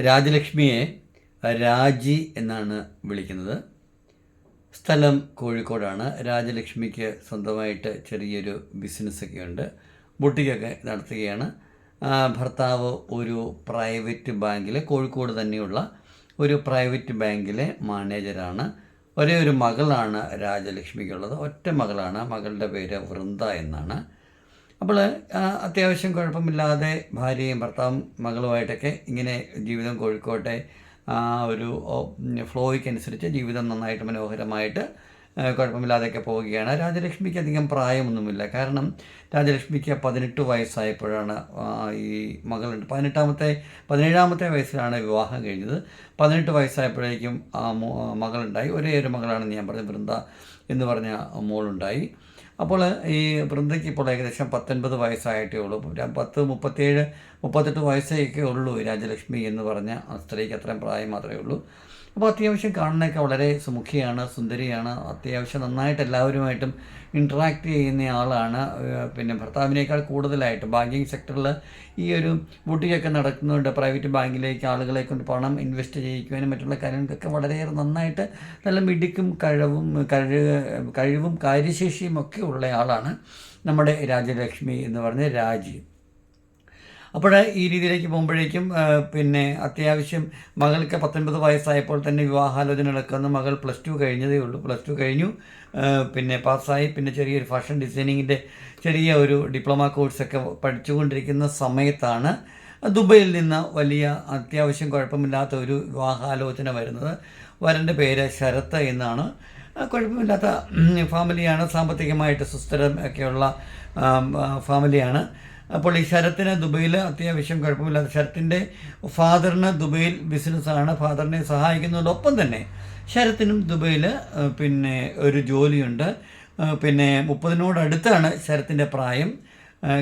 രാജലക്ഷ്മിയെ രാജി എന്നാണ് വിളിക്കുന്നത്. സ്ഥലം കോഴിക്കോടാണ്. രാജലക്ഷ്മിക്ക് സ്വന്തമായിട്ട് ചെറിയൊരു ബിസിനസ്സൊക്കെ ഉണ്ട്. ബുട്ടിക്കൊക്കെ നടത്തുകയാണ്. ഭർത്താവ് ഒരു പ്രൈവറ്റ് ബാങ്കിലെ കോഴിക്കോട് തന്നെയുള്ള ഒരു പ്രൈവറ്റ് ബാങ്കിലെ മാനേജരാണ്. ഒരേ ഒരു മകളാണ് രാജലക്ഷ്മിക്കുള്ളത്. ഒറ്റ മകളാണ്. മകളുടെ പേര് വൃന്ദ എന്നാണ്. അപ്പോൾ അത്യാവശ്യം കുഴപ്പമില്ലാതെ ഭാര്യയും ഭർത്താവും മകളുമായിട്ടൊക്കെ ഇങ്ങനെ ജീവിതം കോഴിക്കോട്ടെ ആ ഒരു ഫ്ലോയ്ക്കനുസരിച്ച് ജീവിതം നന്നായിട്ട് മനോഹരമായിട്ട് കുഴപ്പമില്ലാതെയൊക്കെ പോവുകയാണ്. രാജലക്ഷ്മിക്ക് അധികം പ്രായമൊന്നുമില്ല. കാരണം രാജലക്ഷ്മിക്ക് പതിനെട്ട് വയസ്സായപ്പോഴാണ് ഈ മകളുണ്ട്. പതിനെട്ടാമത്തെ പതിനേഴാമത്തെ വയസ്സിലാണ് വിവാഹം കഴിഞ്ഞത്. പതിനെട്ട് വയസ്സായപ്പോഴേക്കും മകളുണ്ടായി. ഒരേ ഒരു മകളാണെന്ന് ഞാൻ പറഞ്ഞ വൃന്ദ എന്ന് പറഞ്ഞ മോളുണ്ടായി. അപ്പോൾ ഈ വൃന്ദയ്ക്ക് ഇപ്പോൾ ഏകദേശം പത്തൊൻപത് വയസ്സായിട്ടേ ഉള്ളൂ. പത്ത് മുപ്പത്തേഴ് മുപ്പത്തെട്ട് വയസ്സേക്കേ ഉള്ളൂ രാജലക്ഷ്മി എന്ന് പറഞ്ഞ സ്ത്രീക്ക് അത്രയും പ്രായം മാത്രമേ ഉള്ളൂ. അപ്പോൾ അത്യാവശ്യം കാണുന്നതൊക്കെ വളരെ സുമുഖിയാണ് സുന്ദരിയാണ്. അത്യാവശ്യം നന്നായിട്ട് എല്ലാവരുമായിട്ടും ഇൻട്രാക്ട് ചെയ്യുന്ന ആളാണ്. പിന്നെ ഭർത്താവിനേക്കാൾ കൂടുതലായിട്ട് ബാങ്കിങ് സെക്ടറിൽ ഈ ഒരു ബുട്ടിക്കൊക്കെ നടക്കുന്നുണ്ട്. പ്രൈവറ്റ് ബാങ്കിലേക്ക് ആളുകളെ കൊണ്ട് പണം ഇൻവെസ്റ്റ് ചെയ്യിക്കുവാനും മറ്റുള്ള കാര്യങ്ങൾക്കൊക്കെ വളരെയേറെ നന്നായിട്ട് നല്ല മിടുക്കും കഴിവും കഴിവ് കഴിവും കാര്യശേഷിയും ഒക്കെ ഉള്ള ആളാണ് നമ്മുടെ രാജലക്ഷ്മി എന്ന് പറഞ്ഞ രാജി. അപ്പോൾ ഈ രീതിയിലേക്ക് പോകുമ്പോഴേക്കും പിന്നെ അത്യാവശ്യം മകൾക്ക് പത്തൊൻപത് വയസ്സായപ്പോൾ തന്നെ വിവാഹാലോചന നടക്കുന്ന. മകൾ പ്ലസ് ടു കഴിഞ്ഞതേ ഉള്ളൂ. പ്ലസ് ടു കഴിഞ്ഞു. പിന്നെ പാസ്സായി. പിന്നെ ചെറിയൊരു ഫാഷൻ ഡിസൈനിങ്ങിന്റെ ചെറിയ ഒരു ഡിപ്ലോമ കോഴ്സൊക്കെ പഠിച്ചുകൊണ്ടിരിക്കുന്ന സമയത്താണ് ദുബൈയിൽ നിന്ന് വലിയ അത്യാവശ്യം കുഴപ്പമില്ലാത്ത ഒരു വിവാഹാലോചന വരുന്നത്. വരന്റെ പേര് ശരത്ത് എന്നാണ്. കുഴപ്പമില്ലാത്ത ഫാമിലിയാണ് സാമ്പത്തികമായിട്ട് സുസ്ഥിരം ഒക്കെയുള്ള ഫാമിലിയാണ് അപ്പോൾ ഈ ശരത്തിന് ദുബൈയിൽ അത്യാവശ്യം കുഴപ്പമില്ലാത്ത ശരത്തിന്റെ ഫാദറിന് ദുബൈയിൽ ബിസിനസ്സാണ്. ഫാദറിനെ സഹായിക്കുന്നതോടൊപ്പം തന്നെ ശരത്തിനും ദുബൈയിൽ പിന്നെ ഒരു ജോലിയുണ്ട്. പിന്നെ മുപ്പതിനോടടുത്താണ് ശരത്തിന്റെ പ്രായം.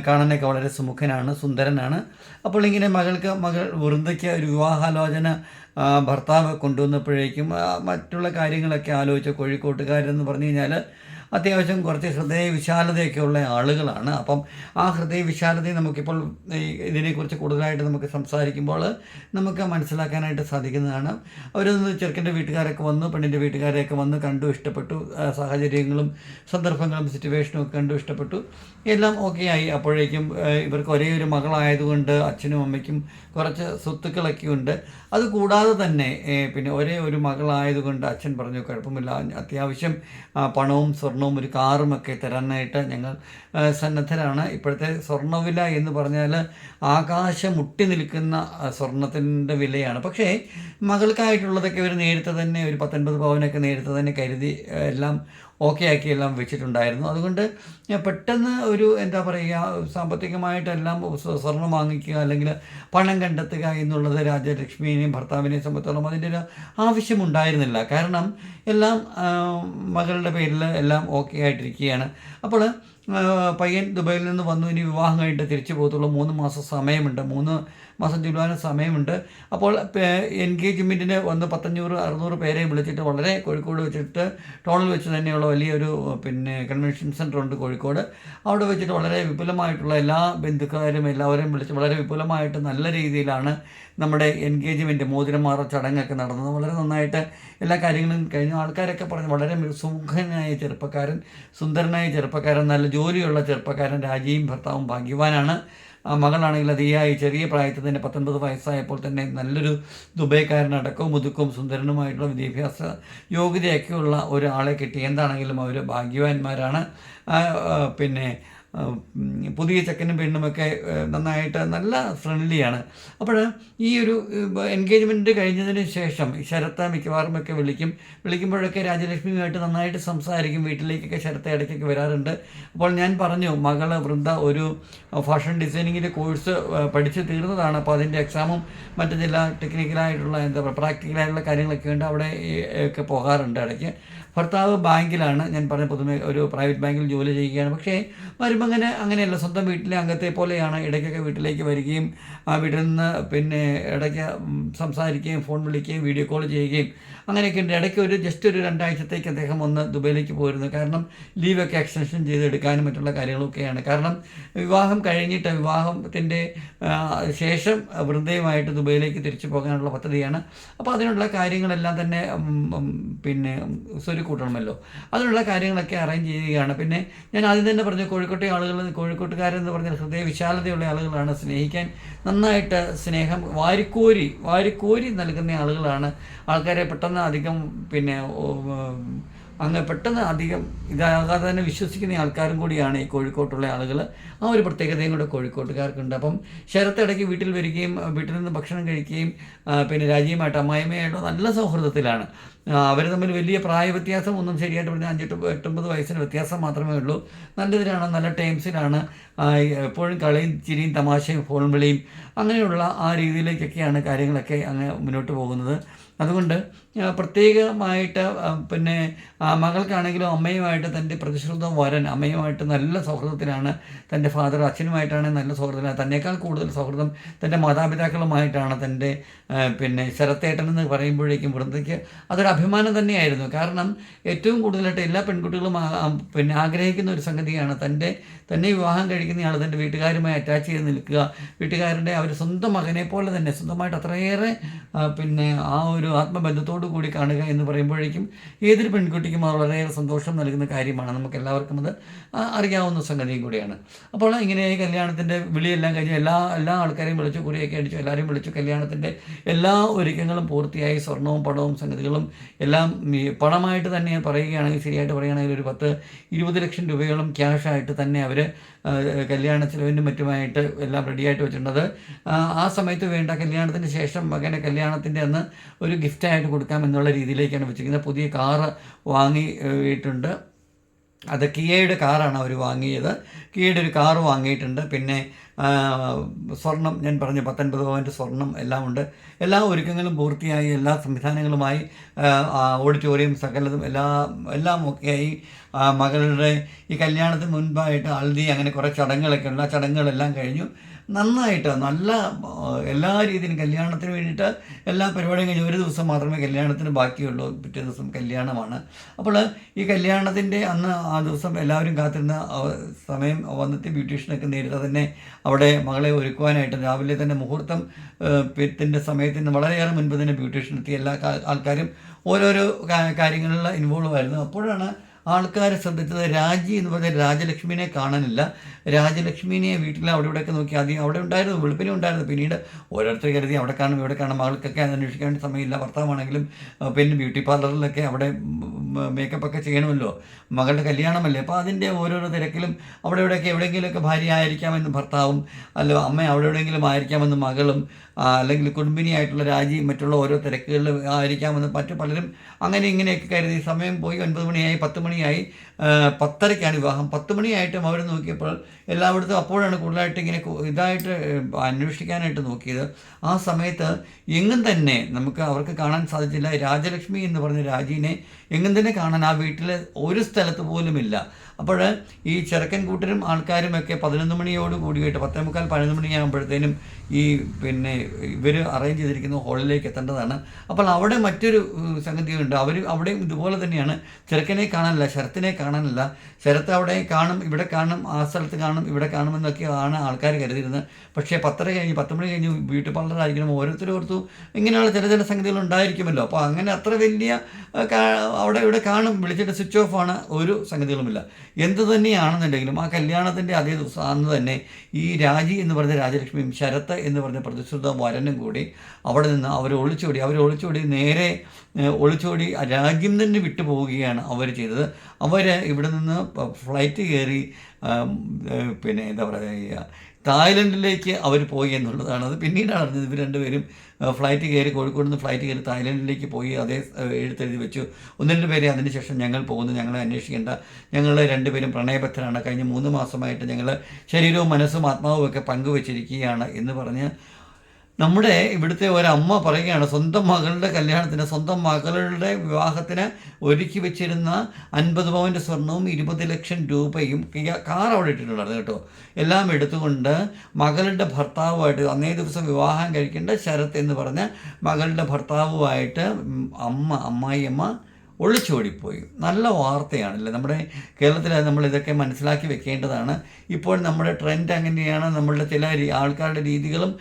കാണാനൊക്കെ വളരെ സുമുഖനാണ് സുന്ദരനാണ്. അപ്പോൾ ഇങ്ങനെ മകൾക്ക് മകൾ വൃന്ദയ്ക്ക് ഒരു വിവാഹാലോചന ഭർത്താവ് കൊണ്ടുവന്നപ്പോഴേക്കും മറ്റുള്ള കാര്യങ്ങളൊക്കെ ആലോചിച്ച് കോഴിക്കോട്ടുകാരെന്ന് പറഞ്ഞു കഴിഞ്ഞാൽ അത്യാവശ്യം കുറച്ച് ഹൃദയ ആളുകളാണ്. അപ്പം ആ ഹൃദയ വിശാലതയെ നമുക്കിപ്പോൾ ഇതിനെക്കുറിച്ച് കൂടുതലായിട്ട് നമുക്ക് സംസാരിക്കുമ്പോൾ നമുക്ക് മനസ്സിലാക്കാനായിട്ട് സാധിക്കുന്നതാണ്. അവരൊന്ന് ചെറുക്കന്റെ വീട്ടുകാരൊക്കെ വന്നു പെണ്ണിന്റെ വീട്ടുകാരെയൊക്കെ വന്ന് കണ്ടു ഇഷ്ടപ്പെട്ടു. സാഹചര്യങ്ങളും സന്ദർഭങ്ങളും സിറ്റുവേഷനും ഒക്കെ കണ്ടു ഇഷ്ടപ്പെട്ടു. എല്ലാം ഓക്കെ ആയി. അപ്പോഴേക്കും ഇവർക്ക് ഒരേ ഒരു മകളായതുകൊണ്ട് അച്ഛനും അമ്മയ്ക്കും കുറച്ച് സ്വത്തുക്കളൊക്കെ ഉണ്ട് അത് കൂടാതെ തന്നെ പിന്നെ ഒരേ ഒരു മകളായതുകൊണ്ട് അച്ഛൻ പറഞ്ഞു കുഴപ്പമില്ല അത്യാവശ്യം പണവും സ്വർണവും ഒരു കാറും ഒക്കെ തരാനായിട്ട് ഞങ്ങൾ സന്നദ്ധരാണ്. ഇപ്പോഴത്തെ സ്വർണവില എന്ന് പറഞ്ഞാൽ ആകാശം മുട്ടി നിൽക്കുന്ന സ്വർണത്തിന്റെ വിലയാണ്. പക്ഷേ മകൾക്കായിട്ടുള്ളതൊക്കെ ഒരു നേരത്തെ തന്നെ ഒരു പത്തൊൻപത് പവനൊക്കെ നേരത്തെ തന്നെ കരുതി എല്ലാം ഓക്കെ ആക്കി എല്ലാം വെച്ചിട്ടുണ്ടായിരുന്നു. അതുകൊണ്ട് പെട്ടെന്ന് ഒരു എന്താ പറയുക സാമ്പത്തികമായിട്ടെല്ലാം സ്വ- സ്വർണം വാങ്ങിക്കുക അല്ലെങ്കിൽ പണം കണ്ടെത്തുക എന്നുള്ളത് രാജലക്ഷ്മിയെയും ഭർത്താവിനെയും സംബന്ധിച്ചോളം അതിന്റെ ഒരു ആവശ്യമുണ്ടായിരുന്നില്ല. കാരണം എല്ലാം മകളുടെ പേരിൽ എല്ലാം ഓക്കെ ആയിട്ടിരിക്കുകയാണ്. അപ്പോൾ പയ്യൻ ദുബായിൽ നിന്ന് വന്നു. ഇനി വിവാഹം കഴിഞ്ഞിട്ട് തിരിച്ചു പോകത്തുള്ളൂ. മൂന്ന് മാസം സമയമുണ്ട്. മൂന്ന് മാസം ചുരുവാനും സമയമുണ്ട്. അപ്പോൾ എൻഗേജ്മെന്റിന് വന്ന് പത്തഞ്ഞൂറ് അറുന്നൂറ് പേരെ വിളിച്ചിട്ട് വളരെ കോഴിക്കോട് വെച്ചിട്ട് ടൗണിൽ വെച്ച് തന്നെയുള്ള വലിയൊരു പിന്നെ കൺവെൻഷൻ സെന്റർ ഉണ്ട് കോഴിക്കോട്. അവിടെ വെച്ചിട്ട് വളരെ വിപുലമായിട്ടുള്ള എല്ലാ ബന്ധുക്കാരും എല്ലാവരെയും വിളിച്ച് വളരെ വിപുലമായിട്ട് നല്ല രീതിയിലാണ് നമ്മുടെ എൻഗേജ്മെന്റ് മോതിരമാറ ചടങ്ങൊക്കെ നടന്നത് വളരെ നന്നായിട്ട് എല്ലാ കാര്യങ്ങളും കഴിഞ്ഞു. ആൾക്കാരൊക്കെ പറഞ്ഞു വളരെ സുഖനായ ചെറുപ്പക്കാരൻ സുന്ദരനായ ചെറുപ്പക്കാരൻ നല്ല ജോലിയുള്ള ചെറുപ്പക്കാരൻ രാജിയും ഭർത്താവും ഭാഗ്യവാനാണ്. മകളാണെങ്കിൽ അതിയായി ചെറിയ പ്രായത്തിൽ തന്നെ പത്തൊൻപത് വയസ്സായപ്പോൾ തന്നെ നല്ലൊരു ദുബൈക്കാരനടക്കവും ഒതുക്കവും സുന്ദരനുമായിട്ടുള്ള വിദ്യാഭ്യാസ യോഗ്യതയൊക്കെയുള്ള ഒരാളെ കിട്ടി. എന്താണെങ്കിലും അവർ ഭാഗ്യവാന്മാരാണ്. പിന്നെ പുതിയ ചെക്കനും പെണ്ണുമൊക്കെ നന്നായിട്ട് നല്ല ഫ്രണ്ട്ലിയാണ്. അപ്പോൾ ഈ ഒരു എൻഗേജ്മെന്റ് കഴിഞ്ഞതിന് ശേഷം ശരത്ത മിക്കവാറും ഒക്കെ വിളിക്കും. വിളിക്കുമ്പോഴൊക്കെ രാജലക്ഷ്മിയുമായിട്ട് നന്നായിട്ട് സംസാരിക്കും. വീട്ടിലേക്കൊക്കെ ശരത്ത ഇടയ്ക്കൊക്കെ വരാറുണ്ട്. അപ്പോൾ ഞാൻ പറഞ്ഞു മകൾ വൃന്ദ ഒരു ഫാഷൻ ഡിസൈനിങ്ങിന്റെ കോഴ്സ് പഠിച്ച് തീർന്നതാണ്. അപ്പോൾ അതിന്റെ എക്സാമും മറ്റു ചില ടെക്നിക്കലായിട്ടുള്ള എന്താ പറയുക പ്രാക്ടിക്കലായിട്ടുള്ള കാര്യങ്ങളൊക്കെ ഉണ്ട്. അവിടെ ഒക്കെ പോകാറുണ്ട് ഇടയ്ക്ക്. ഭർത്താവ് ബാങ്കിലാണ്. ഞാൻ പറഞ്ഞ പൊതുമേ ഒരു പ്രൈവറ്റ് ബാങ്കിൽ ജോലി ചെയ്യുകയാണ്. പക്ഷേ മരുമകന് അങ്ങനെയല്ല. സ്വന്തം വീട്ടിലെ അംഗത്തെ പോലെയാണ് ഇടയ്ക്കൊക്കെ വീട്ടിലേക്ക് വരികയും ആ വീട്ടിൽ നിന്ന് പിന്നെ ഇടയ്ക്ക് സംസാരിക്കുകയും ഫോൺ വിളിക്കുകയും വീഡിയോ കോൾ ചെയ്യുകയും അങ്ങനെയൊക്കെ ഉണ്ട്. ഇടയ്ക്ക് ഒരു ജസ്റ്റ് ഒരു രണ്ടാഴ്ചത്തേക്ക് അദ്ദേഹം ഒന്ന് ദുബൈയിലേക്ക് പോയിരുന്നു. കാരണം ലീവൊക്കെ എക്സ്റ്റൻഷൻ ചെയ്തെടുക്കാനും മറ്റുള്ള കാര്യങ്ങളൊക്കെയാണ്. കാരണം വിവാഹം കഴിഞ്ഞിട്ട് വിവാഹത്തിന്റെ ശേഷം വൃന്ദയുമായിട്ട് ദുബൈയിലേക്ക് തിരിച്ചു പോകാനുള്ള പദ്ധതിയാണ്. അപ്പോൾ അതിനുള്ള കാര്യങ്ങളെല്ലാം തന്നെ പിന്നെ ഉം, പിന്നെ സ്വരുക്കൂട്ടണമല്ലോ അതിനുള്ള കാര്യങ്ങളൊക്കെ അറേഞ്ച് ചെയ്യുകയാണ്. പിന്നെ ഞാൻ ആദ്യം തന്നെ പറഞ്ഞു കോഴിക്കോട്ടെ ആളുകൾ കോഴിക്കോട്ടുകാരെന്ന് പറഞ്ഞാൽ ഹൃദയ വിശാലതയുള്ള ആളുകളാണ്. സ്നേഹിക്കാൻ നന്നായിട്ട് സ്നേഹം വാരിക്കോരി വാരിക്കോരി നൽകുന്ന ആളുകളാണ്. ആൾക്കാരെ പെട്ടെന്ന് അധികം പിന്നെ ഓ, ഉം, അങ്ങ് പെട്ടെന്ന് അധികം ഇതാകാതെ തന്നെ വിശ്വസിക്കുന്ന ആൾക്കാരും കൂടിയാണ് ഈ കോഴിക്കോട്ടുള്ള ആളുകൾ ആ ഒരു പ്രത്യേകതയും കൂടെ കോഴിക്കോട്ടുകാർക്കുണ്ട്. അപ്പം ശരത്ത് ഇടയ്ക്ക് വീട്ടിൽ വരികയും വീട്ടിൽ നിന്ന് ഭക്ഷണം കഴിക്കുകയും പിന്നെ രാജിയുമായിട്ട് അമ്മായിമ്മയായിട്ടോ നല്ല സൗഹൃദത്തിലാണ്. അവർ തമ്മിൽ വലിയ പ്രായ വ്യത്യാസം ഒന്നും ശരിയായിട്ട് പറഞ്ഞാൽ അഞ്ചെട്ട് എട്ടൊമ്പത് വയസ്സിന് വ്യത്യാസം മാത്രമേ ഉള്ളൂ. നല്ലതിലാണ് നല്ല ടൈംസിലാണ്. എപ്പോഴും കളിയും ചിരിയും തമാശയും ഫോൺ വിളിയും അങ്ങനെയുള്ള ആ രീതിയിലേക്കൊക്കെയാണ് കാര്യങ്ങളൊക്കെ അങ്ങ് മുന്നോട്ട് പോകുന്നത്. അതുകൊണ്ട് പ്രത്യേകമായിട്ട് പിന്നെ ആ, മകൾക്കാണെങ്കിലും അമ്മയുമായിട്ട് തന്റെ പ്രതിശ്രുത വരൻ അമ്മയുമായിട്ട് നല്ല സൗഹൃദത്തിലാണ് തന്റെ ഫാദർ അച്ഛനുമായിട്ടാണ് നല്ല സൗഹൃദത്തിലാണ് തന്നേക്കാൾ കൂടുതൽ സൗഹൃദം തന്റെ മാതാപിതാക്കളുമായിട്ടാണ് തന്റെ പിന്നെ ശരത്തേട്ടൻ എന്ന് പറയുമ്പോഴേക്കും വൃന്ദയ്ക്ക് അതൊരു അഭിമാനം തന്നെയായിരുന്നു. കാരണം ഏറ്റവും കൂടുതലായിട്ട് എല്ലാ പെൺകുട്ടികളും പിന്നെ ആഗ്രഹിക്കുന്ന ഒരു സംഗതിയാണ് തന്റെ തന്നെ വിവാഹം കഴിക്കുന്ന ആൾ തന്റെ വീട്ടുകാരുമായി അറ്റാച്ച് ചെയ്ത് നിൽക്കുക. വീട്ടുകാരുടെ അവർ സ്വന്തം മകനെ പോലെ തന്നെ സ്വന്തമായിട്ട് അത്രയേറെ പിന്നെ ആ ഒരു ആത്മബന്ധത്തോടു കൂടി കാണുക എന്ന് പറയുമ്പോഴേക്കും ഏതൊരു പെൺകുട്ടിക്കും അത് വളരെയേറെ സന്തോഷം നൽകുന്ന കാര്യമാണ്. നമുക്ക് എല്ലാവർക്കും അത് അറിയാവുന്ന സംഗതിയും കൂടിയാണ്. അപ്പോൾ ഇങ്ങനെ കല്യാണത്തിന്റെ വിളിയെല്ലാം കഴിഞ്ഞ് എല്ലാ എല്ലാ ആൾക്കാരെയും വിളിച്ചു കുറിയൊക്കെ അടിച്ചു എല്ലാവരെയും വിളിച്ചു. കല്യാണത്തിന്റെ എല്ലാ ഒരുക്കങ്ങളും പൂർത്തിയായി. സ്വർണവും പണവും സംഗതികളും എല്ലാം പണമായിട്ട് തന്നെ പറയുകയാണെങ്കിൽ ശരിയായിട്ട് പറയുകയാണെങ്കിൽ ഒരു പത്ത് ഇരുപത് ലക്ഷം രൂപയോളം ക്യാഷായിട്ട് തന്നെ അവർ കല്യാണ ചിലവിനും മറ്റുമായിട്ട് എല്ലാം റെഡിയായിട്ട് വെച്ചിട്ടുണ്ട് ആ, ആ സമയത്ത് വേണ്ട കല്യാണത്തിന് ശേഷം മകനെ കല്യാണത്തിന്റെ അന്ന് ഒരു ഗിഫ്റ്റായിട്ട് കൊടുക്കാം എന്നുള്ള രീതിയിലേക്കാണ് വെച്ചിരിക്കുന്നത്. പുതിയ കാറ് വാങ്ങിയിട്ടുണ്ട്. അത് കിയയുടെ കാറാണ് അവർ വാങ്ങിയത്. കിയയുടെ ഒരു കാറ് വാങ്ങിയിട്ടുണ്ട്. പിന്നെ സ്വർണം ഞാൻ പറഞ്ഞു പത്തൊൻപത് പവന്റെ സ്വർണം എല്ലാം ഉണ്ട്. എല്ലാ ഒരുക്കങ്ങളും പൂർത്തിയായി. എല്ലാ സംവിധാനങ്ങളുമായി ഓഡിറ്റോറിയം സകലതും എല്ലാ എല്ലാം ഒക്കെയായി. മകളുടെ ഈ കല്യാണത്തിന് മുൻപായിട്ട് ഹൽദി അങ്ങനെ കുറേ ചടങ്ങുകളൊക്കെ ഉണ്ട്. ആ ചടങ്ങുകളെല്ലാം കഴിഞ്ഞു. നന്നായിട്ട് നല്ല എല്ലാ രീതിയിലും കല്യാണത്തിന് വേണ്ടിയിട്ട് എല്ലാ പരിപാടിയും കഴിഞ്ഞ് ഒരു ദിവസം മാത്രമേ കല്യാണത്തിന് ബാക്കിയുള്ളൂ. പിറ്റേ ദിവസം കല്യാണമാണ്. അപ്പോൾ ഈ കല്യാണത്തിന്റെ അന്ന് ആ ദിവസം എല്ലാവരും കാത്തിരുന്ന സമയം വന്നെത്തി ബ്യൂട്ടീഷ്യനൊക്കെ നേരിട്ട് തന്നെ അവിടെ മകളെ ഒരുക്കുവാനായിട്ട് രാവിലെ തന്നെ മുഹൂർത്തം ത്തിന്റെ സമയത്തിന് വളരെയേറെ മുൻപ് തന്നെ ബ്യൂട്ടീഷ്യൻ എത്തി എല്ലാ ആൾക്കാരും ഓരോരോ കാര്യങ്ങളിൽ ഇൻവോൾവ് ആയിരുന്നു. അപ്പോഴാണ് ആൾക്കാർ ശ്രദ്ധിച്ചത് രാജി എന്ന് പറഞ്ഞാൽ രാജലക്ഷ്മിനെ കാണാനില്ല. രാജലക്ഷ്മിനെ വീട്ടിൽ അവിടെ ഇവിടെയൊക്കെ നോക്കി ആദ്യം അവിടെ ഉണ്ടായിരുന്നു വെളുപ്പിനും ഉണ്ടായിരുന്നു. പിന്നീട് ഓരോരുത്തർ കരുതി അവിടെ കാണും ഇവിടെ കാണും. മകൾക്കൊക്കെ അത് അന്വേഷിക്കാൻ വേണ്ടി സമയമില്ല. ഭർത്താവാണെങ്കിലും പിന്നെ ബ്യൂട്ടി പാർലറിലൊക്കെ അവിടെ മേക്കപ്പ് ഒക്കെ ചെയ്യണമല്ലോ. മകളുടെ കല്യാണമല്ലേ? അപ്പോൾ അതിന്റെ ഓരോരോ തിരക്കിലും അവിടെ ഇവിടെയൊക്കെ എവിടെയെങ്കിലുമൊക്കെ ഭാര്യ ആയിരിക്കാമെന്ന് ഭർത്താവും അല്ല അമ്മ അവിടെ എവിടെയെങ്കിലും ആയിരിക്കാമെന്ന് മകളും അല്ലെങ്കിൽ കുടുംബിനിയായിട്ടുള്ള രാജി മറ്റുള്ള ഓരോ തിരക്കുകളിൽ ആയിരിക്കാമെന്ന് മറ്റു പലരും അങ്ങനെ ഇങ്ങനെയൊക്കെ കരുതി. സമയം പോയി ഒൻപത് മണിയായി പത്ത് മണിയായി പത്തരയ്ക്കാണ് വിവാഹം. പത്ത് മണിയായിട്ടും അവർ നോക്കിയപ്പോൾ എല്ലായിടത്തും അപ്പോഴാണ് കൂടുതലായിട്ട് ഇങ്ങനെ ഇതായിട്ട് അന്വേഷിക്കാനായിട്ട് നോക്കിയത്. ആ സമയത്ത് എങ്ങും തന്നെ നമുക്ക് അവർക്ക് കാണാൻ സാധിച്ചില്ല. രാജലക്ഷ്മി എന്ന് പറഞ്ഞ രാജീനെ എങ്ങും തന്നെ കാണാൻ ആ വീട്ടിൽ ഒരു സ്ഥലത്ത് പോലുമില്ല. അപ്പോൾ ഈ ചെറുക്കൻ കൂട്ടരും ആൾക്കാരും ഒക്കെ പതിനൊന്ന് മണിയോട് കൂടിയിട്ട് പത്തേ മുക്കാൽ പതിനൊന്ന് മണിയാകുമ്പോഴത്തേനും ഈ പിന്നെ ഇവർ അറേഞ്ച് ചെയ്തിരിക്കുന്ന ഹോളിലേക്ക് എത്തേണ്ടതാണ്. അപ്പോൾ അവിടെ മറ്റൊരു സംഗതിയുണ്ട്. അവർ അവിടെയും ഇതുപോലെ തന്നെയാണ്. ചെറുക്കനെ കാണാനില്ല ശരത്തിനെ കാണാനില്ല. ശരത്ത് അവിടെ കാണും ഇവിടെ കാണും ആ സ്ഥലത്ത് കാണും ഇവിടെ കാണും കാണുമെന്നൊക്കെയാണ് ആൾക്കാർ കരുതിയിരുന്നത്. പക്ഷേ പത്തര കഴിഞ്ഞ് പത്ത് മണി കഴിഞ്ഞ് ബ്യൂട്ടി പാർലർ ആയിരിക്കണം ഓരോരുത്തരും ഓർത്തു ഇങ്ങനെയുള്ള ചില ചില സംഗതികൾ ഉണ്ടായിരിക്കുമല്ലോ. അപ്പോൾ അങ്ങനെ അത്ര വലിയ അവിടെ ഇവിടെ കാണും വിളിച്ചിട്ട് സ്വിച്ച് ഓഫ് ആണ് ഒരു സംഗതികളുമില്ല. എന്ത് തന്നെയാണെന്നുണ്ടെങ്കിലും ആ കല്യാണത്തിന്റെ അതേ ദിവസം അന്ന് തന്നെ ഈ രാജി എന്ന് പറഞ്ഞ രാജലക്ഷ്മിയും ശരത്ത് എന്ന് പറഞ്ഞ പ്രതിശ്രുത വരനും കൂടി അവിടെ നിന്ന് അവർ ഒളിച്ചോടി അവർ ഒളിച്ചോടി നേരെ ഒളിച്ചോടി രാജ്യം തന്നെ വിട്ടു പോവുകയാണ് അവർ ചെയ്തത്. അവർ ഇവിടെ നിന്ന് ഫ്ലൈറ്റ് കയറി പിന്നെ എന്താ പറയുക തായ്ലൻഡിലേക്ക് അവർ പോയി എന്നുള്ളതാണ്. അത് പിന്നീടാണ് അറിഞ്ഞത് ഇവർ രണ്ടുപേരും ഫ്ലൈറ്റ് കയറി കോഴിക്കോട് നിന്ന് ഫ്ലൈറ്റ് കയറി തായ്ലൻഡിലേക്ക് പോയി അതേ എഴുത്തെഴുതി വെച്ചു. ഒന്ന് രണ്ട് പേരെ അതിനുശേഷം ഞങ്ങൾ പോകുന്നു. ഞങ്ങളെ അന്വേഷിക്കേണ്ട. ഞങ്ങൾ രണ്ടുപേരും പ്രണയബദ്ധരാണ്. കഴിഞ്ഞ മൂന്ന് മാസമായിട്ട് ഞങ്ങൾ ശരീരവും മനസ്സും ആത്മാവും ഒക്കെ പങ്കുവച്ചിരിക്കുകയാണ് എന്ന് പറഞ്ഞ് നമ്മുടെ ഇവിടുത്തെ ഒരമ്മ പറയുകയാണ് സ്വന്തം മകളുടെ കല്യാണത്തിന് സ്വന്തം മകളുടെ വിവാഹത്തിന് ഒരുക്കി വെച്ചിരുന്ന അൻപത് പവന്റെ സ്വർണവും ഇരുപത് ലക്ഷം രൂപയും കാർ അവിടെ ഇട്ടിട്ടുണ്ടായിരുന്നു കേട്ടോ. എല്ലാം എടുത്തുകൊണ്ട് മകളുടെ ഭർത്താവുമായിട്ട് അന്നേ ദിവസം വിവാഹം കഴിക്കേണ്ട ശരത് എന്ന് പറഞ്ഞ മകളുടെ ഭർത്താവുമായിട്ട് അമ്മ അമ്മായിയമ്മ ഒളിച്ചോടിപ്പോയി. നല്ല വാർത്തയാണല്ലേ? നമ്മുടെ കേരളത്തിൽ നമ്മൾ ഇതൊക്കെ മനസ്സിലാക്കി വെക്കേണ്ടതാണ്. ഇപ്പോൾ നമ്മുടെ ട്രെൻഡ് അങ്ങനെയാണ്. നമ്മളുടെ ചില ആൾക്കാരുടെ രീതികളും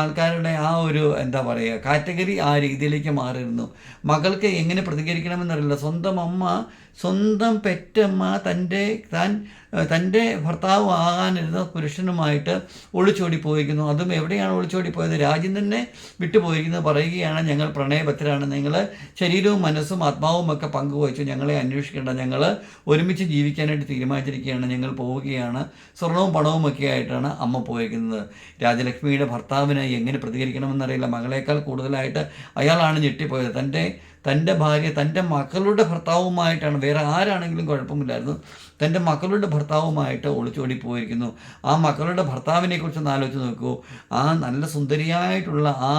ആൾക്കാരുടെ ആ ഒരു എന്താ പറയുക കാറ്റഗറി ആ രീതിയിലേക്ക് മാറിയിരുന്നു. മകൾക്ക് എങ്ങനെ പ്രതികരിക്കണമെന്നറിയില്ല. സ്വന്തം അമ്മ സ്വന്തം പെറ്റമ്മ തന്റെ താൻ തന്റെ ഭർത്താവ് ആകാനിരുന്ന പുരുഷനുമായിട്ട് ഒളിച്ചോടി പോയിരിക്കുന്നു അതും എവിടെയാണ് ഒളിച്ചോടി പോയത് രാജ്യം തന്നെ വിട്ടുപോയിരിക്കുന്നത് പറയുകയാണ് ഞങ്ങൾ പ്രണയബദ്ധരാണ് നിങ്ങൾ ശരീരവും മനസ്സും ആത്മാവും ഒക്കെ പങ്കുവച്ചു ഞങ്ങളെ അന്വേഷിക്കേണ്ട. ഞങ്ങൾ ഒരുമിച്ച് ജീവിക്കാനായിട്ട് തീരുമാനിച്ചിരിക്കുകയാണ്. ഞങ്ങൾ പോവുകയാണ്. സ്വർണവും പണവും ഒക്കെ ആയിട്ടാണ് അമ്മ പോയിരിക്കുന്നത്. രാജലക്ഷ്മിയുടെ ഭർത്താവിന് എങ്ങനെ പ്രതികരിക്കണമെന്നറിയില്ല. മകളേക്കാൾ കൂടുതലായിട്ട് അയാളാണ് ഞെട്ടിപ്പോയത്. തന്റെ തന്റെ ഭാര്യ തന്റെ മക്കളുടെ ഭർത്താവുമായിട്ടാണ്. വേറെ ആരാണെങ്കിലും കുഴപ്പമില്ലായിരുന്നു. തന്റെ മക്കളുടെ ഭർത്താവുമായിട്ട് ഒളിച്ചോടി പോയിരിക്കുന്നു ആ മക്കളുടെ ഭർത്താവിനെ കുറിച്ച് ഒന്ന് ആലോചിച്ച് നോക്കൂ. ആ നല്ല സുന്ദരിയായിട്ടുള്ള ആ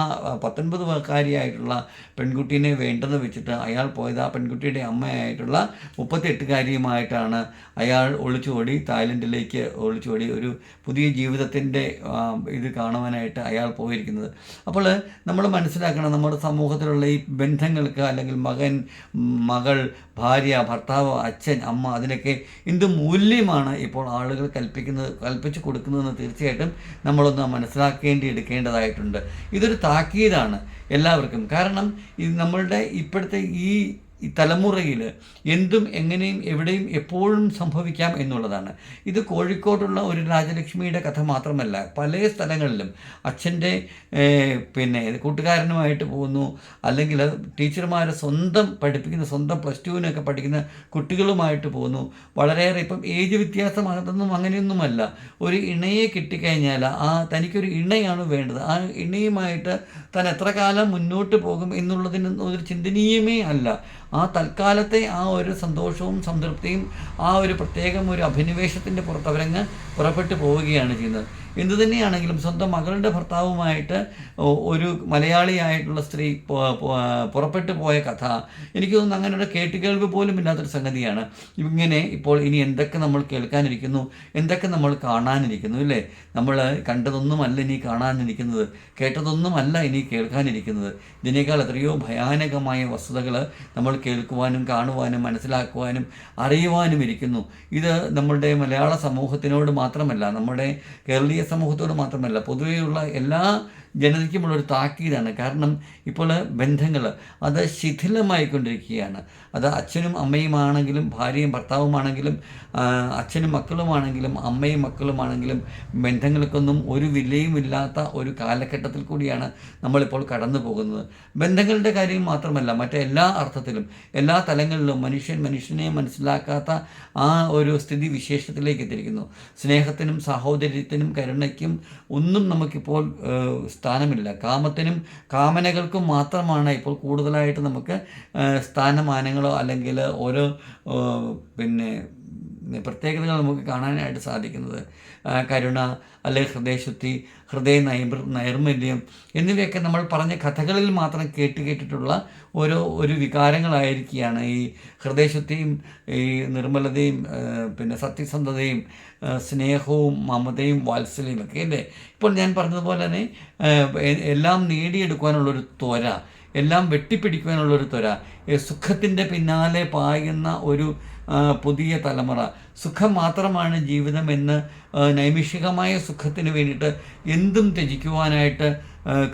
പത്തൊൻപത് കാരിയായിട്ടുള്ള പെൺകുട്ടീനെ വേണ്ടെന്ന് വെച്ചിട്ട് അയാൾ പോയത് ആ പെൺകുട്ടിയുടെ അമ്മയായിട്ടുള്ള മുപ്പത്തെട്ടുകാരിയുമായിട്ടാണ് അയാൾ ഒളിച്ചോടി തായ്ലൻഡിലേക്ക് ഒളിച്ചോടി ഒരു പുതിയ ജീവിതത്തിന്റെ ഇത് കാണുവാനായിട്ട് അയാൾ പോയിരിക്കുന്നത്. അപ്പോൾ നമ്മൾ മനസ്സിലാക്കണം നമ്മുടെ സമൂഹത്തിലുള്ള ഈ ബന്ധങ്ങൾക്ക് അല്ലെങ്കിൽ മകൻ മകൾ ഭാര്യ ഭർത്താവ് അച്ഛൻ അമ്മ അതിനൊക്കെ എന്ത് മൂല്യമാണ് ഇപ്പോൾ ആളുകൾ കൽപ്പിക്കുന്നത് കൽപ്പിച്ചു കൊടുക്കുന്നതെന്ന് തീർച്ചയായിട്ടും നമ്മളൊന്ന് മനസ്സിലാക്കേണ്ടി എടുക്കേണ്ടതായിട്ടുണ്ട്. ഇതൊരു താക്കീതാണ് എല്ലാവർക്കും. കാരണം ഇത് നമ്മളുടെ ഇപ്പോഴത്തെ ഈ ഈ തലമുറയിൽ എന്തും എങ്ങനെയും എവിടെയും എപ്പോഴും സംഭവിക്കാം എന്നുള്ളതാണ്. ഇത് കോഴിക്കോടുള്ള ഒരു രാജലക്ഷ്മിയുടെ കഥ മാത്രമല്ല പല സ്ഥലങ്ങളിലും അച്ഛന്റെ പിന്നെ കൂട്ടുകാരനുമായിട്ട് പോകുന്നു അല്ലെങ്കിൽ ടീച്ചർമാരെ സ്വന്തം പഠിപ്പിക്കുന്ന സ്വന്തം പ്ലസ് ടുവിനൊക്കെ പഠിക്കുന്ന കുട്ടികളുമായിട്ട് പോകുന്നു. വളരെയേറെ ഇപ്പം ഏജ് വ്യത്യാസം അങ്ങനെയൊന്നുമല്ല. ഒരു ഇണയെ കിട്ടിക്കഴിഞ്ഞാൽ ആ തനിക്കൊരു ഇണയാണ് വേണ്ടത്. ആ ഇണയുമായിട്ട് താൻ എത്ര കാലം മുന്നോട്ട് പോകും എന്നുള്ളതിന് ഒരു ചിന്തനീയമേ അല്ല. ആ തൽക്കാലത്തെ ആ ഒരു സന്തോഷവും സംതൃപ്തിയും ആ ഒരു പ്രത്യേകം ഒരു അഭിനിവേശത്തിന്റെ പുറത്തവരങ്ങ് പുറപ്പെട്ടു പോവുകയാണ് ചെയ്യുന്നത്. എന്തു തന്നെയാണെങ്കിലും സ്വന്തം മകളുടെ ഭർത്താവുമായിട്ട് ഒരു മലയാളിയായിട്ടുള്ള സ്ത്രീ പുറപ്പെട്ടു പോയ കഥ എനിക്ക് തോന്നുന്നു അങ്ങനെ ഒരു കേട്ടുകേൾവി പോലും ഇല്ലാത്തൊരു സംഗതിയാണ്. ഇങ്ങനെ ഇപ്പോൾ ഇനി എന്തൊക്കെ നമ്മൾ കേൾക്കാനിരിക്കുന്നു എന്തൊക്കെ നമ്മൾ കാണാനിരിക്കുന്നു ഇല്ലേ? നമ്മൾ കണ്ടതൊന്നുമല്ല ഇനി കാണാനിരിക്കുന്നത് കേട്ടതൊന്നുമല്ല ഇനി കേൾക്കാനിരിക്കുന്നത്. ഇതിനേക്കാൾ എത്രയോ ഭയാനകമായ വസ്തുതകൾ നമ്മൾ കേൾക്കുവാനും കാണുവാനും മനസ്സിലാക്കുവാനും അറിയുവാനും ഇരിക്കുന്നു. ഇത് നമ്മളുടെ മലയാള സമൂഹത്തിനോട് മാത്രമല്ല നമ്മുടെ കേരളീയ സമൂഹത്തോട് മാത്രമല്ല പൊതുവെയുള്ള എല്ലാ ജനതയ്ക്കുമുള്ളൊരു താക്കീതാണ്. കാരണം ഇപ്പോൾ ബന്ധങ്ങൾ അത് ശിഥിലമായിക്കൊണ്ടിരിക്കുകയാണ്. അത് അച്ഛനും അമ്മയുമാണെങ്കിലും ഭാര്യയും ഭർത്താവുമാണെങ്കിലും അച്ഛനും മക്കളുമാണെങ്കിലും അമ്മയും മക്കളുമാണെങ്കിലും ബന്ധങ്ങൾക്കൊന്നും ഒരു വിലയുമില്ലാത്ത ഒരു കാലഘട്ടത്തിൽ കൂടിയാണ് നമ്മളിപ്പോൾ കടന്നു പോകുന്നത് ബന്ധങ്ങളുടെ കാര്യം മാത്രമല്ല മറ്റെല്ലാ അർത്ഥത്തിലും എല്ലാ തലങ്ങളിലും മനുഷ്യൻ മനുഷ്യനെ മനസ്സിലാക്കാത്ത ആ ഒരു സ്ഥിതി വിശേഷത്തിലേക്ക് എത്തിയിരിക്കുന്നു. സ്നേഹത്തിനും സാഹോദര്യത്തിനും കരുണയ്ക്കും ഒന്നും നമുക്കിപ്പോൾ സ്ഥാനമില്ല. കാമത്തിനും കാമനകൾക്കും മാത്രമാണ് ഇപ്പോൾ കൂടുതലായിട്ട് നമുക്ക് സ്ഥാനമാനങ്ങളോ അല്ലെങ്കിൽ ഓരോ പിന്നെ പ്രത്യേകതകൾ നമുക്ക് കാണാനായിട്ട് സാധിക്കുന്നത് കരുണ അല്ലെങ്കിൽ ഹൃദയശുദ്ധി ഹൃദയ നൈർ നൈർമല്യം എന്നിവയൊക്കെ നമ്മൾ പറഞ്ഞ കഥകളിൽ മാത്രം കേട്ട് കേട്ടിട്ടുള്ള ഓരോ ഒരു വികാരങ്ങളായിരിക്കുകയാണ്. ഈ ഹൃദയശുദ്ധിയും ഈ നിർമ്മലതയും പിന്നെ സത്യസന്ധതയും സ്നേഹവും മമതയും വാത്സല്യവും ഒക്കെ അല്ലേ? ഇപ്പോൾ ഞാൻ പറഞ്ഞതുപോലെ തന്നെ എല്ലാം നേടിയെടുക്കുവാനുള്ളൊരു ത്വര എല്ലാം വെട്ടിപ്പിടിക്കുവാനുള്ളൊരു ത്വര സുഖത്തിന്റെ പിന്നാലെ പായുന്ന ഒരു പുതിയ തലമുറ. സുഖം മാത്രമാണ് ജീവിതം എന്ന് നൈമിഷികമായ സുഖത്തിന് വേണ്ടിയിട്ട് എന്തും ത്യജിക്കുവാനായിട്ട്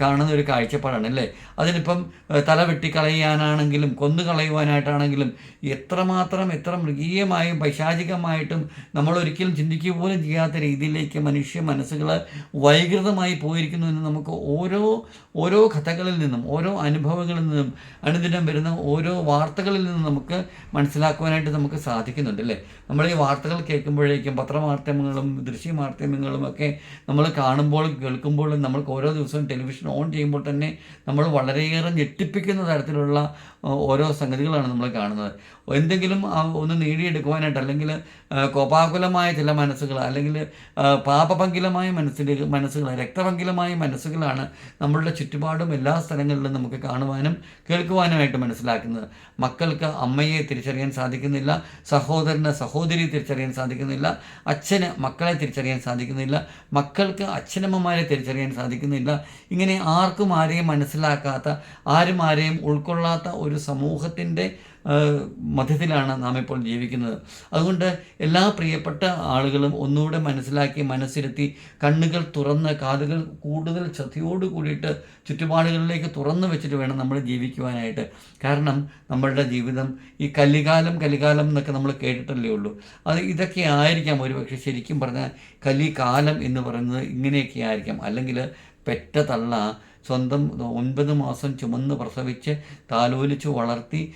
കാണുന്ന ഒരു കാഴ്ചപ്പാടാണ് അല്ലേ? അതിനിപ്പം തല വെട്ടിക്കളയാനാണെങ്കിലും കൊന്നു കളയുവാനായിട്ടാണെങ്കിലും എത്രമാത്രം എത്ര മൃഗീയമായും പൈശാചികമായിട്ടും നമ്മൾ ഒരിക്കലും ചിന്തിക്കുക പോലും ചെയ്യാത്ത രീതിയിലേക്ക് മനുഷ്യ മനസ്സുകൾ വൈകൃതമായി പോയിരിക്കുന്നു എന്ന് നമുക്ക് ഓരോ ഓരോ കഥകളിൽ നിന്നും ഓരോ അനുഭവങ്ങളിൽ നിന്നും അനുദിനം വരുന്ന ഓരോ വാർത്തകളിൽ നിന്നും നമുക്ക് മനസ്സിലാക്കുവാനായിട്ട് നമുക്ക് സാധിക്കുന്നുണ്ട് അല്ലേ? നമ്മൾ ഈ വാർത്തകൾ കേൾക്കുമ്പോഴേക്കും പത്രമാധ്യമങ്ങളും ദൃശ്യമാധ്യമങ്ങളും ഒക്കെ നമ്മൾ കാണുമ്പോൾ കേൾക്കുമ്പോഴും നമ്മൾക്ക് ഓരോ ദിവസവും ടെലിവിഷൻ ഓൺ ചെയ്യുമ്പോൾ തന്നെ നമ്മൾ വളരെയേറെ ഞെട്ടിപ്പിക്കുന്ന തരത്തിലുള്ള ഓരോ സംഗതികളാണ് നമ്മൾ കാണുന്നത്. എന്തെങ്കിലും ഒന്ന് നേടിയെടുക്കുവാനായിട്ട് അല്ലെങ്കിൽ കോപാകുലമായ ചില മനസ്സുകൾ അല്ലെങ്കിൽ പാപപങ്കിലമായ മനസ്സിന്റെ മനസ്സുകൾ രക്തപങ്കിലമായ മനസ്സുകളാണ് നമ്മളുടെ ചുറ്റുപാടും എല്ലാ സ്ഥലങ്ങളിലും നമുക്ക് കാണുവാനും കേൾക്കുവാനുമായിട്ട് മനസ്സിലാക്കുന്നത്. മക്കൾക്ക് അമ്മയെ തിരിച്ചറിയാൻ സാധിക്കുന്നില്ല സഹോദരന് സഹോദരിയെ തിരിച്ചറിയാൻ സാധിക്കുന്നില്ല അച്ഛന് മക്കളെ തിരിച്ചറിയാൻ സാധിക്കുന്നില്ല മക്കൾക്ക് അച്ഛനമ്മമാരെ തിരിച്ചറിയാൻ സാധിക്കുന്നില്ല. ഇങ്ങനെ ആർക്കും ആരെയും മനസ്സിലാക്കാത്ത ആരും ആരെയും ഉൾക്കൊള്ളാത്ത ഒരു സമൂഹത്തിന്റെ മധ്യത്തിലാണ് നാം ഇപ്പോൾ ജീവിക്കുന്നത്. അതുകൊണ്ട് എല്ലാ പ്രിയപ്പെട്ട ആളുകളും ഒന്നുകൂടെ മനസ്സിലാക്കി മനസ്സിരുത്തി കണ്ണുകൾ തുറന്ന് കാതുകൾ കൂടുതൽ ശ്രദ്ധയോട് കൂടിയിട്ട് ചുറ്റുപാടുകളിലേക്ക് തുറന്നു വെച്ചിട്ട് വേണം നമ്മൾ ജീവിക്കുവാനായിട്ട്. കാരണം നമ്മളുടെ ജീവിതം ഈ കലികാലം കലികാലം എന്നൊക്കെ നമ്മൾ കേട്ടിട്ടല്ലേ ഉള്ളൂ. അത് ഇതൊക്കെ ആയിരിക്കാം ഒരുപക്ഷെ ശരിക്കും പറഞ്ഞാൽ കലികാലം എന്ന് പറയുന്നത് ഇങ്ങനെയൊക്കെ ആയിരിക്കാം. അല്ലെങ്കിൽ പെറ്റ തള്ള സ്വന്തം ഒൻപത് മാസം ചുമന്ന് പ്രസവിച്ച് താലോലിച്ച് വളർത്തി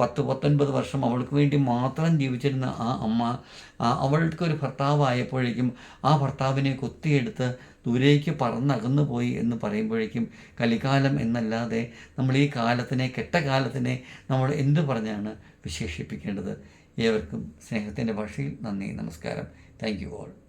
പത്ത് പത്തൊൻപത് വർഷം അവൾക്ക് വേണ്ടി മാത്രം ജീവിച്ചിരുന്ന ആ അമ്മ അവൾക്കൊരു ഭർത്താവായപ്പോഴേക്കും ആ ഭർത്താവിനെ കൊത്തിയെടുത്ത് ദൂരേക്ക് പറന്നകന്നു പോയി എന്ന് പറയുമ്പോഴേക്കും കലികാലം എന്നല്ലാതെ നമ്മൾ ഈ കാലത്തിനെ കെട്ട കാലത്തിനെ നമ്മൾ എന്ത് പറഞ്ഞാണ് വിശേഷിപ്പിക്കേണ്ടത്? ഏവർക്കും സ്നേഹത്തിന്റെ ഭാഷയിൽ നന്ദി നമസ്കാരം. Thank you all.